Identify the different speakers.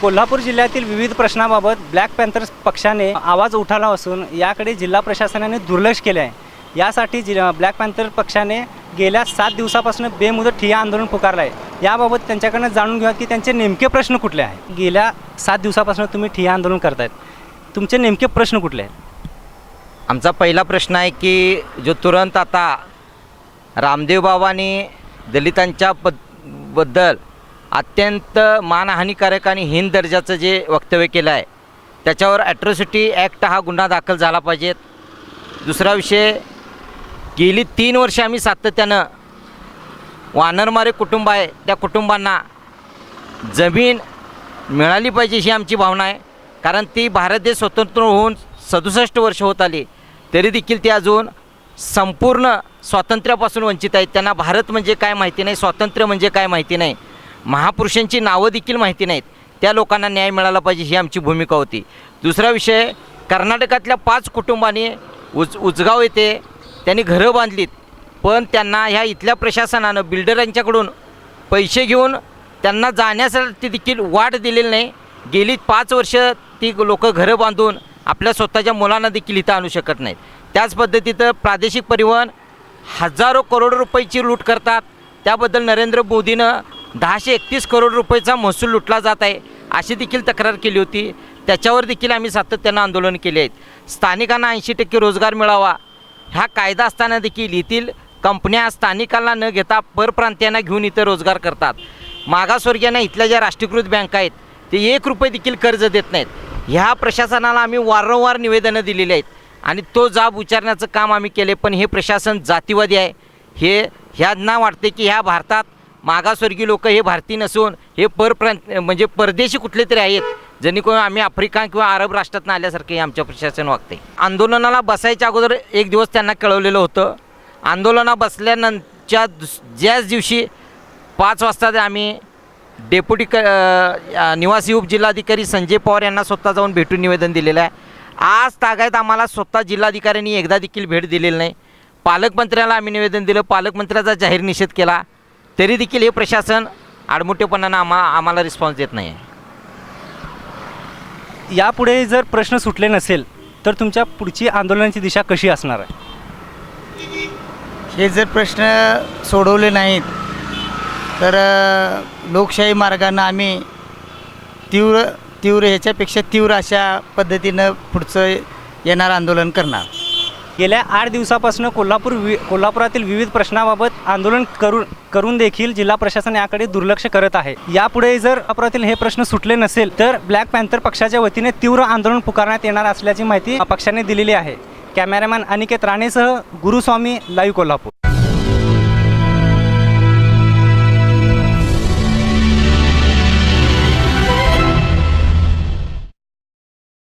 Speaker 1: कोल्हापूर जिल्ह्यातील विविध प्रश्नाबाबत ब्लॅक पॅन्थर्स पक्षाने आवाज उठाला असून याकडे जिल्हा प्रशासनाने दुर्लक्ष केले आहे. यासाठी जि ब्लॅक पॅन्थर पक्षाने गेल्या सात दिवसापासून बेमुदत ठिय्या आंदोलन पुकारलं आहे याबाबत त्यांच्याकडनं जाणून घ्या की त्यांचे नेमके प्रश्न कुठले आहेत? गेल्या सात दिवसापासून तुम्ही ठिय्या आंदोलन करतायत. तुमचे नेमके प्रश्न कुठले आहेत?
Speaker 2: आमचा पहिला प्रश्न आहे की जो तुरंत आता रामदेव बाबांनी दलितांच्या पदबद्दल अत्यंत मानहानिकारक आणि हीन दर्जाचं जे वक्तव्य केलं आहे त्याच्यावर ॲट्रॉसिटी ॲक्ट हा गुन्हा दाखल झाला पाहिजेत दुसरा विषय गेली तीन वर्ष आम्ही सातत्यानं वानरमारे कुटुंब आहे त्या कुटुंबांना जमीन मिळाली पाहिजे ही आमची भावना आहे. कारण ती भारत देश स्वतंत्र होऊन सदुसष्ट वर्ष होत आली तरी देखील ते अजून संपूर्ण स्वातंत्र्यापासून वंचित आहेत. त्यांना भारत म्हणजे काय माहिती नाही स्वातंत्र्य म्हणजे काय माहिती नाही. महापुरुषांची नावं देखील माहिती नाहीत. त्या लोकांना न्याय मिळाला पाहिजे ही आमची भूमिका होती. दुसरा विषय कर्नाटकातल्या पाच कुटुंबांनी उज उजगाव येथे त्यांनी घरं बांधलीत. पण त्यांना ह्या इथल्या प्रशासनानं बिल्डरांच्याकडून पैसे घेऊन त्यांना जाण्यासाठी देखील वाट दिलेली नाही. गेली पाच वर्ष ती लोक घरं बांधून आपल्या स्वतःच्या मुलांना देखील इथं आणू शकत नाहीत. त्याच पद्धतीचं प्रादेशिक परिवहन हजारो करोड रुपयाची लूट करतात. त्याबद्दल नरेंद्र मोदीनं दहाशे एकतीस करोड रुपयाचा महसूल लुटला जात आहे. अशी देखील तक्रार केली होती. त्याच्यावर देखील आम्ही सातत्यानं आंदोलन केले आहेत. स्थानिकांना ऐंशी टक्के रोजगार मिळावा. हा कायदा असताना देखील येथील कंपन्या स्थानिकांना न घेता परप्रांतीयांना घेऊन इथं रोजगार करतात. मागासवर्गीयांना इथल्या ज्या राष्ट्रीयकृत बँका आहेत ते एक रुपये देखील कर्ज देत नाहीत. ह्या प्रशासनाला आम्ही वारंवार निवेदनं दिलेली आहेत. आणि तो जाब उच्चारण्याचं काम आम्ही केले पण हे प्रशासन जातीवादी आहे. हे ह्यांना वाटते की ह्या भारतात मागासवर्गीय लोक हे भारतीय नसून हे परप्रांत म्हणजे परदेशी कुठले तरी आहेत. जेणेकरून आम्ही आफ्रिका किंवा अरब राष्ट्रातनं आल्यासारखे आमच्या प्रशासन वागते आंदोलनाला बसायच्या अगोदर एक दिवस त्यांना कळवलेलं होतं. आंदोलना बसल्यानंतरच्या दुस ज्याच दिवशी पाच वाजता ते आम्ही डेप्युटी क निवासी उपजिल्हाधिकारी संजय पवार यांना स्वतः जाऊन भेटून निवेदन दिलेलं आहे. आज तागायत आम्हाला स्वतः जिल्हाधिकाऱ्यांनी एकदा देखील भेट दिलेली नाही. पालकमंत्र्याला आम्ही निवेदन दिलं. पालकमंत्र्याचा जाहीर निषेध केला. तरी देखील हे प्रशासन आडमुठेपणानं आम्हा आम्हाला रिस्पॉन्स देत नाही आहे
Speaker 1: यापुढे जर प्रश्न सुटले नसेल तर तुमच्या पुढची आंदोलनाची दिशा कशी असणार आहे?
Speaker 3: हे जर प्रश्न सोडवले नाहीत तर लोकशाही मार्गानं आम्ही तीव्र तीव्र ह्याच्यापेक्षा तीव्र अशा पद्धतीनं पुढचं येणारं आंदोलन करणार.
Speaker 1: गेल्या आठ दिवसापासून कोल्हापूर वि कोल्हापुरातील विविध प्रश्नाबाबत आंदोलन करून करून देखील जिल्हा प्रशासन याकडे दुर्लक्ष करत आहे. यापुढे जर कोल्हापुरातील हे प्रश्न सुटले नसेल तर ब्लॅक पॅन्थर पक्षाच्या वतीने तीव्र आंदोलन पुकारण्यात येणार असल्याची माहिती पक्षाने दिलेली आहे. कॅमेरामॅन अनिकेत राणेसह गुरुस्वामी लाईव्ह कोल्हापूर.